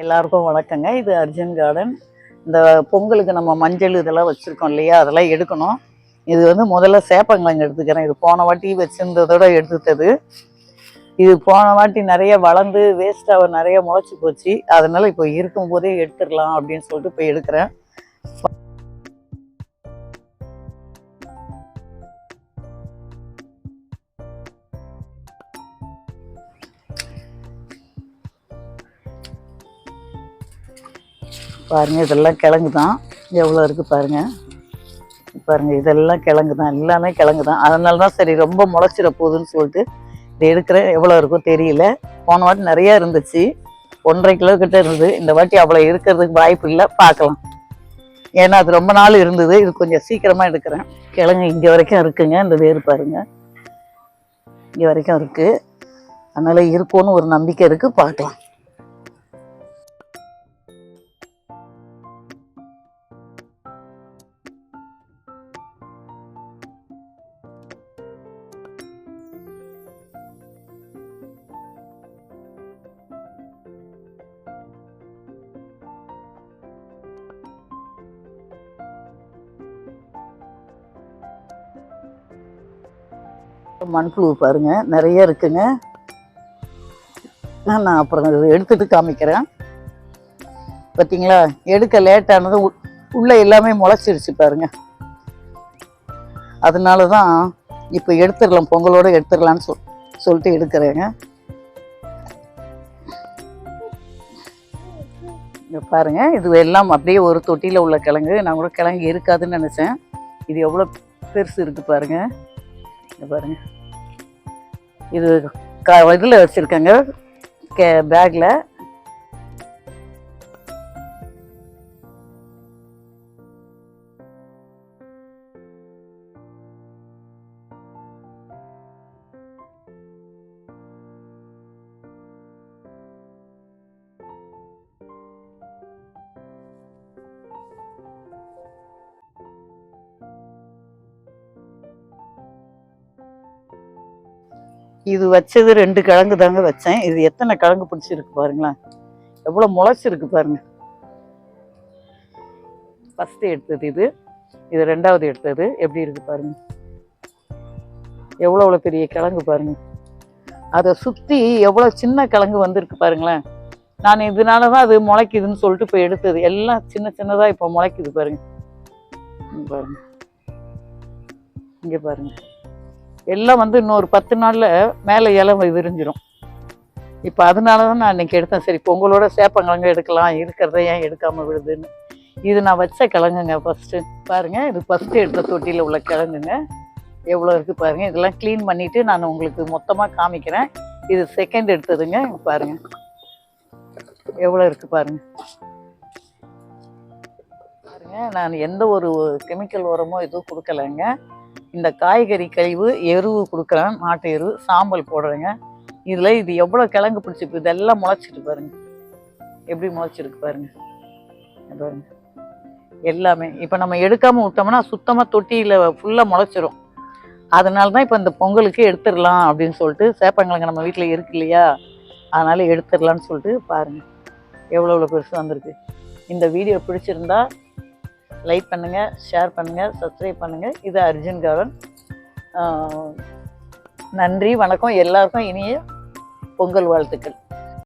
எல்லாருக்கும் வணக்கங்க. இது அர்ஜுன் கார்டன். இந்த பொங்கலுக்கு நம்ம மஞ்சள் இதெல்லாம் வச்சுருக்கோம் இல்லையா? அதெல்லாம் எடுக்கணும். இது வந்து முதல்ல சேப்பங்கிழங்கு எடுத்துக்கிறேன். இது போன வாட்டி வச்சுருந்ததோட எடுத்துட்டது. இது போன வாட்டி நிறைய வளர்ந்து வேஸ்ட்டாக நிறைய முளைச்சி போச்சு. அதனால் இப்போ இருக்கும் போதே எடுத்துடலாம் அப்படின்னு சொல்லிட்டு போய் எடுக்கிறேன். பாருங்க இதெல்லாம் கிழங்கு தான் எவ்வளோ இருக்குது பாருங்க. பாருங்க இதெல்லாம் கிழங்கு தான் எல்லாமே கிழங்கு தான் அதனால தான் சரி ரொம்ப முளைச்சிட போகுதுன்னு சொல்லிட்டு இது எடுக்கிறேன். எவ்வளோ இருக்கும் தெரியல. போன வாட்டி நிறையா இருந்துச்சு. ஒன்றரை கிலோ கிட்ட இருந்தது. இந்த வாட்டி அவ்வளோ இருக்கிறதுக்கு வாய்ப்பு இல்லை. பார்க்கலாம். ஏன்னா அது ரொம்ப நாள் இருந்தது. இது கொஞ்சம் சீக்கிரமாக எடுக்கிறேன். கிழங்கு இங்கே வரைக்கும் இருக்குங்க. இந்த வேறு பாருங்க. இங்கே வரைக்கும் இருக்குது அதனால் இருக்கும்னு ஒரு நம்பிக்கை இருக்குது பார்க்கலாம். மண்புழு பாருங்க நிறைய இருக்குங்க. ஆ, நான் அப்புறம் எடுத்துகிட்டு எடுத்துட்டு காமிக்கிறேன். பார்த்தீங்களா எடுக்க லேட்டானது உள்ளே எல்லாமே முளைச்சிருச்சு பாருங்க. அதனால தான் இப்போ எடுத்துடலாம் பொங்கலோட எடுத்துடலான்னு சொல் சொல்லிட்டு எடுக்கிறேங்க. பாருங்க இது எல்லாம் அப்படியே ஒரு தொட்டியில் உள்ள கிழங்கு. நான் கூட கிழங்கு இருக்காதுன்னு நினச்சேன். இது எவ்வளோ பெருசு இருக்குது பாருங்கள் பாருங்க. இது க இதில் வச்சுருக்கேங்க. கே பேக்கில் இது வச்சது ரெண்டு கிழங்கு தாங்க வச்சேன். இது எத்தனை கிழங்கு பிடிச்சிருக்கு பாருங்களேன். எவ்வளோ முளைச்சிருக்கு பாருங்க. ஃபஸ்ட்டு எடுத்தது இது. இது ரெண்டாவது எடுத்தது. எப்படி இருக்கு பாருங்க. எவ்வளோ எவ்வளோ பெரிய கிழங்கு பாருங்க. அதை சுற்றி எவ்வளோ சின்ன கிழங்கு வந்திருக்கு பாருங்களேன். நான் இதனால தான் அது முளைக்குதுன்னு சொல்லிட்டு இப்போ எடுத்தது. எல்லாம் சின்ன சின்னதாக இப்போ முளைக்குது பாருங்க. பாருங்க. இங்கே பாருங்கள் எல்லாம் வந்து இன்னொரு பத்து நாளில் மேலே இலம் விரிஞ்சிடும் இப்போ அதனால தான் நான் இன்னைக்கு எடுத்தேன். சரி பொங்கலோட சேப்பங்கிழங்கு எடுக்கலாம்? இருக்கிறத ஏன் எடுக்காமல் விடுதுன்னு. இது நான் வச்ச கிழங்குங்க ஃபஸ்ட்டு பாருங்கள் இது ஃபஸ்ட்டு எடுத்த தொட்டியில் உள்ள கிழங்குங்க. எவ்வளோ இருக்குது பாருங்கள் இதெல்லாம் க்ளீன் பண்ணிவிட்டு நான் உங்களுக்கு மொத்தமாக காமிக்கிறேன். இது செகண்ட் எடுத்ததுங்க. பாருங்கள் எவ்வளோ இருக்குது பாருங்கள் பாருங்கள் நான் எந்த ஒரு கெமிக்கல் உரமோ எதுவும் கொடுக்கலைங்க. இந்த காய்கறி கழிவு எருவு கொடுக்குறேன் மாட்டு எருவு சாம்பல் போடுறேங்க. இதில் இது எவ்வளோ கிழங்கு பிடிச்சிருக்கு இதெல்லாம் முளைச்சிட்டு பாருங்க. எப்படி முளைச்சிருக்கு பாருங்க. பாருங்க. எல்லாமே இப்போ நம்ம எடுக்காமல் விட்டோம்னா சுத்தமாக தொட்டியில் ஃபுல்லாக முளைச்சிரும். அதனால தான் இப்போ இந்த பொங்கலுக்கு எடுத்துடலாம் அப்படின்னு சொல்லிட்டு சேப்பங்கிழங்கு நம்ம வீட்டில் இருக்கு இல்லையா? அதனால் எடுத்துடலான்னு சொல்லிட்டு பாருங்கள் எவ்வளோ எவ்வளோ பெருசு வந்திருக்கு. இந்த வீடியோ பிடிச்சிருந்தா லைக் பண்ணுங்கள் ஷேர் பண்ணுங்கள் சப்ஸ்கிரைப் பண்ணுங்கள் இது அர்ஜுன் கார்டன் நன்றி வணக்கம். எல்லாருக்கும் இனிய பொங்கல் வாழ்த்துக்கள்.